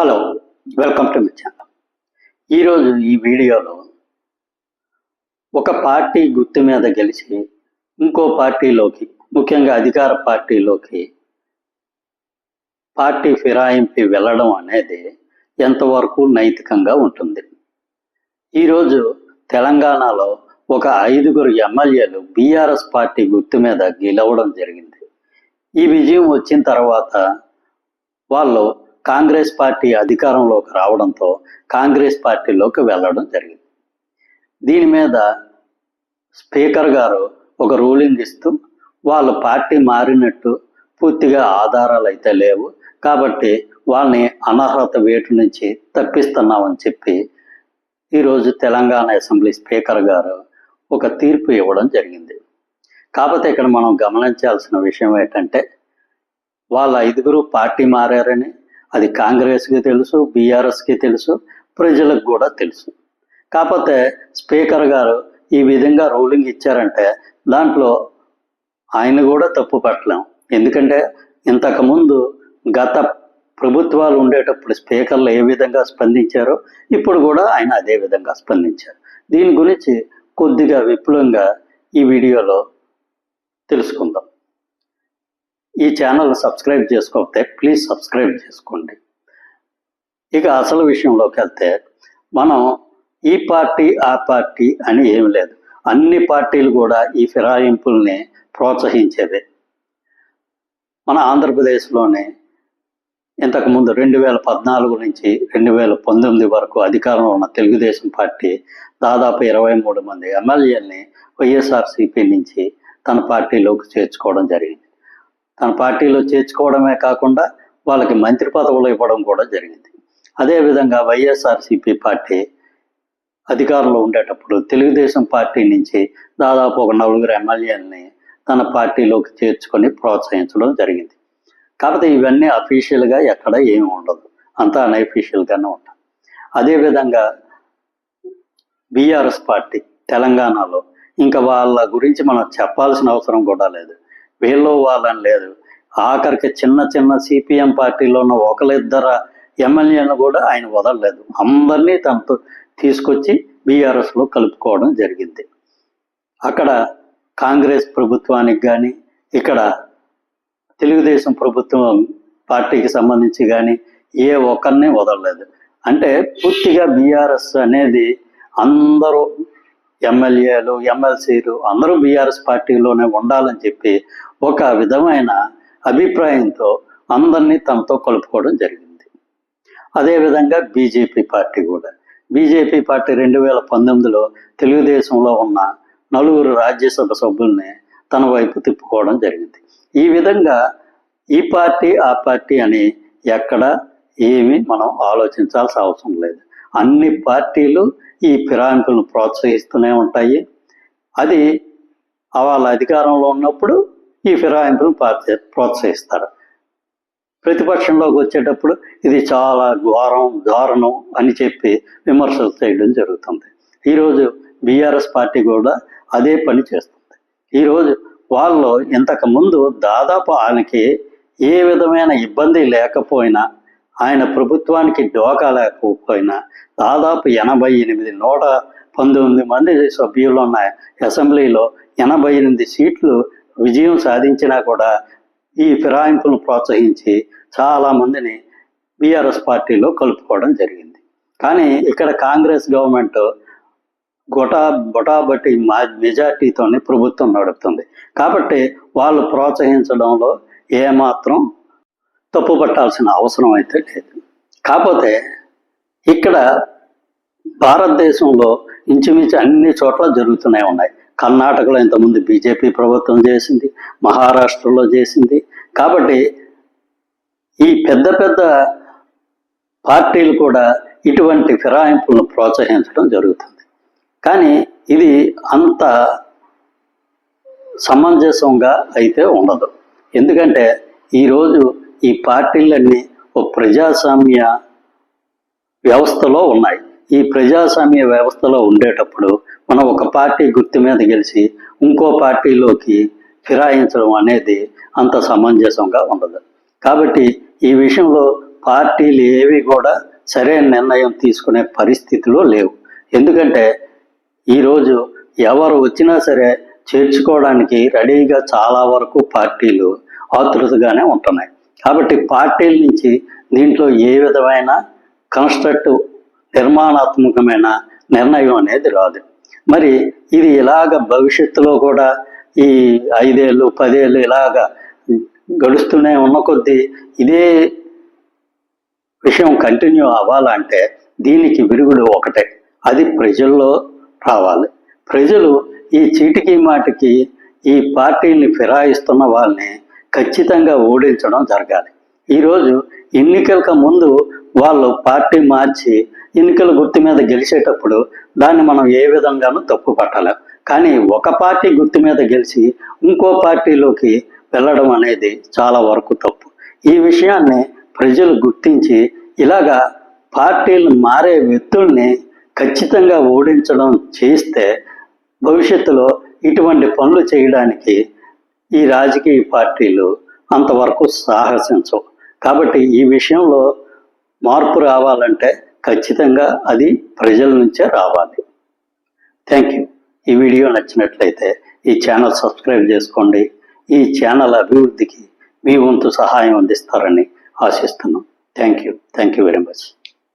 Hello welcome to my channel ఈరోజు ఈ వీడియోలో ఒక పార్టీ గుర్తు మీద గెలిచి ఇంకో పార్టీలోకి ముఖ్యంగా అధికార పార్టీలోకి పార్టీ ఫిరాయింపు వెళ్ళడం అనేది ఎంతవరకు నైతికంగా ఉంటుంది? ఈరోజు తెలంగాణలో ఒక ఐదుగురు ఎమ్మెల్యేలు బీఆర్ఎస్ పార్టీ గుర్తు మీద గెలవడం జరిగింది. ఈ విజయం వచ్చిన తర్వాత వాళ్ళు కాంగ్రెస్ పార్టీ అధికారంలోకి రావడంతో కాంగ్రెస్ పార్టీలోకి వెళ్ళడం జరిగింది. దీని మీద స్పీకర్ గారు ఒక రూలింగ్ ఇస్తూ వాళ్ళు పార్టీ మారినట్టు పూర్తిగా ఆధారాలు అయితే లేవు కాబట్టి వాళ్ళని అనర్హత వేటు నుంచి తప్పిస్తున్నామని చెప్పి ఈరోజు తెలంగాణ అసెంబ్లీ స్పీకర్ గారు ఒక తీర్పు ఇవ్వడం జరిగింది. కాకపోతే ఇక్కడ మనం గమనించాల్సిన విషయం ఏంటంటే వాళ్ళ ఐదుగురు పార్టీ మారారని అది కాంగ్రెస్కి తెలుసు బీఆర్ఎస్కి తెలుసు ప్రజలకు కూడా తెలుసు. కాకపోతే స్పీకర్ గారు ఈ విధంగా రూలింగ్ ఇచ్చారంటే దాంట్లో ఆయన కూడా తప్పు పట్టలేం. ఎందుకంటే ఇంతకుముందు గత ప్రభుత్వాలు ఉండేటప్పుడు స్పీకర్లు ఏ విధంగా స్పందించారో ఇప్పుడు కూడా ఆయన అదే విధంగా స్పందించారు. దీని గురించి కొద్దిగా విపులంగా ఈ వీడియోలో తెలుసుకుందాం. ఈ ఛానల్ సబ్స్క్రైబ్ చేసుకోకపోతే ప్లీజ్ సబ్స్క్రైబ్ చేసుకోండి. ఇక అసలు విషయంలోకి వెళ్తే మనం ఈ పార్టీ ఆ పార్టీ అని ఏం లేదు. అన్ని పార్టీలు కూడా ఈ ఫిరాయింపుల్ని ప్రోత్సహించేవే. మన ఆంధ్రప్రదేశ్లోనే ఇంతకుముందు రెండు వేల పద్నాలుగు నుంచి రెండు వేల పంతొమ్మిది వరకు అధికారంలో ఉన్న తెలుగుదేశం పార్టీ దాదాపు ఇరవై మూడు మంది ఎమ్మెల్యేలని వైఎస్ఆర్సీపీ నుంచి తన పార్టీలోకి చేర్చుకోవడం జరిగింది. తన పార్టీలో చేర్చుకోవడమే కాకుండా వాళ్ళకి మంత్రి పదవులు ఇవ్వడం కూడా జరిగింది. అదేవిధంగా వైఎస్ఆర్సీపీ పార్టీ అధికారంలో ఉండేటప్పుడు తెలుగుదేశం పార్టీ నుంచి దాదాపు ఒక నలుగురు ఎమ్మెల్యేలని తన పార్టీలోకి చేర్చుకొని ప్రోత్సహించడం జరిగింది. కాకపోతే ఇవన్నీ అఫీషియల్గా ఎక్కడ ఏమి ఉండదు. అంతా అన్అఫీషియల్గానే ఉంటుంది అదేవిధంగా బీఆర్ఎస్ పార్టీ తెలంగాణలో ఇంకా వాళ్ళ గురించి మనం చెప్పాల్సిన అవసరం కూడా లేదు. వీళ్ళు వాళ్ళని లేదు. ఆఖరికి చిన్న చిన్న సిపిఎం పార్టీలో ఉన్న ఒకరిద్దరు ఎమ్మెల్యేలను కూడా ఆయన వదలలేదు. అందరినీ తనతో తీసుకొచ్చి బీఆర్ఎస్లో కలుపుకోవడం జరిగింది. అక్కడ కాంగ్రెస్ ప్రభుత్వానికి కానీ ఇక్కడ తెలుగుదేశం ప్రభుత్వం పార్టీకి సంబంధించి కానీ ఏ ఒక్కరిని వదలలేదు. అంటే పూర్తిగా బీఆర్ఎస్ అనేది అందరూ ఎమ్మెల్యేలు ఎమ్మెల్సీలు అందరూ బీఆర్ఎస్ పార్టీలోనే ఉండాలని చెప్పి ఒక విధమైన అభిప్రాయంతో అందరినీ తనతో కలుపుకోవడం జరిగింది. అదేవిధంగా బీజేపీ పార్టీ కూడా. బీజేపీ పార్టీ రెండు వేల పంతొమ్మిదిలో తెలుగుదేశంలో ఉన్న నలుగురు రాజ్యసభ సభ్యుల్ని తన వైపు తిప్పుకోవడం జరిగింది. ఈ విధంగా ఈ పార్టీ ఆ పార్టీ అని ఎక్కడ ఏమి మనం ఆలోచించాల్సిన అవసరం లేదు. అన్ని పార్టీలు ఈ ఫిరాయింపులను ప్రోత్సహిస్తూనే ఉంటాయి. అది వాళ్ళ అధికారంలో ఉన్నప్పుడు ఈ ఫిరాయింపులను ప్రోత్సహిస్తారు. ప్రతిపక్షంలోకి వచ్చేటప్పుడు ఇది చాలా ఘోరం దారుణం అని చెప్పి విమర్శలు చేయడం జరుగుతుంది. ఈరోజు బీఆర్ఎస్ పార్టీ కూడా అదే పని చేస్తుంది. ఈరోజు వాళ్ళు ఇంతకుముందు దాదాపు ఆయనకి ఏ విధమైన ఇబ్బంది లేకపోయినా ఆయన ప్రభుత్వానికి డోకా లేకపోయినా దాదాపు ఎనభై ఎనిమిది నూట పంతొమ్మిది మంది సభ్యులు ఉన్న అసెంబ్లీలో ఎనభై ఎనిమిది సీట్లు విజయం సాధించినా కూడా ఈ ఫిరాయింపులను ప్రోత్సహించి చాలా మందిని బీఆర్ఎస్ పార్టీలో కలుపుకోవడం జరిగింది. కానీ ఇక్కడ కాంగ్రెస్ గవర్నమెంట్ గొటా బొటాబట్టి మా మెజార్టీతోనే ప్రభుత్వం నడుపుతుంది. కాబట్టి వాళ్ళు ప్రోత్సహించడంలో ఏమాత్రం తప్పు పట్టాల్సిన అవసరం అయితే లేదు. కాకపోతే ఇక్కడ భారతదేశంలో ఇంచుమించు అన్ని చోట్ల జరుగుతూనే ఉన్నాయి. కర్ణాటకలో ఇంతకుముందు బీజేపీ ప్రభుత్వం చేసింది మహారాష్ట్రలో చేసింది. కాబట్టి ఈ పెద్ద పెద్ద పార్టీలు కూడా ఇటువంటి ఫిరాయింపులను ప్రోత్సహించడం జరుగుతుంది. కానీ ఇది అంత సమంజసంగా అయితే ఉండదు. ఎందుకంటే ఈరోజు ఈ పార్టీలన్నీ ఒక ప్రజాస్వామ్య వ్యవస్థలో ఉన్నాయి. ఈ ప్రజాస్వామ్య వ్యవస్థలో ఉండేటప్పుడు మనం ఒక పార్టీ గుర్తు మీద గెలిచి ఇంకో పార్టీలోకి ఫిరాయించడం అనేది అంత సమంజసంగా ఉండదు. కాబట్టి ఈ విషయంలో పార్టీలు ఏవి కూడా సరైన నిర్ణయం తీసుకునే పరిస్థితిలో లేవు. ఎందుకంటే ఈరోజు ఎవరు వచ్చినా సరే చేర్చుకోవడానికి రెడీగా చాలా వరకు పార్టీలు ఆతృతగానే ఉంటున్నాయి. కాబట్టి పార్టీల నుంచి దీంట్లో ఏ విధమైన కన్స్ట్రక్టివ్ నిర్మాణాత్మకమైన నిర్ణయం అనేది రాదు. మరి ఇది ఇలాగ భవిష్యత్తులో కూడా ఈ ఐదేళ్ళు పదేళ్ళు ఇలాగ గడుస్తూనే ఉన్న కొద్దీ ఇదే విషయం కంటిన్యూ అవ్వాలంటే దీనికి విరుగుడు ఒకటే. అది ప్రజల్లో రావాలి. ప్రజలు ఈ చీటికి మాటికి ఈ పార్టీని ఫిరాయిస్తున్న వాళ్ళని ఖచ్చితంగా ఓడించడం జరగాలి. ఈరోజు ఎన్నికలకు ముందు వాళ్ళు పార్టీ మార్చి ఎన్నికల గుర్తు మీద గెలిచేటప్పుడు దాన్ని మనం ఏ విధంగానూ తప్పు పట్టలేం. కానీ ఒక పార్టీ గుర్తు మీద గెలిచి ఇంకో పార్టీలోకి వెళ్ళడం అనేది చాలా వరకు తప్పు. ఈ విషయాన్ని ప్రజలు గుర్తించి ఇలాగా పార్టీలు మారే వ్యక్తుల్ని ఖచ్చితంగా ఓడించడం చేస్తే భవిష్యత్తులో ఇటువంటి పనులు చేయడానికి ఈ రాజకీయ పార్టీలు అంతవరకు సాహసించవు. కాబట్టి ఈ విషయంలో మార్పు రావాలంటే ఖచ్చితంగా అది ప్రజల నుంచే రావాలి. Thank you. ఈ వీడియో నచ్చినట్లయితే ఈ ఛానల్ సబ్స్క్రైబ్ చేసుకోండి. ఈ ఛానల్ అభివృద్ధికి మీ వంతు సహాయం అందిస్తారని ఆశిస్తున్నాం. Thank you. Thank you very much.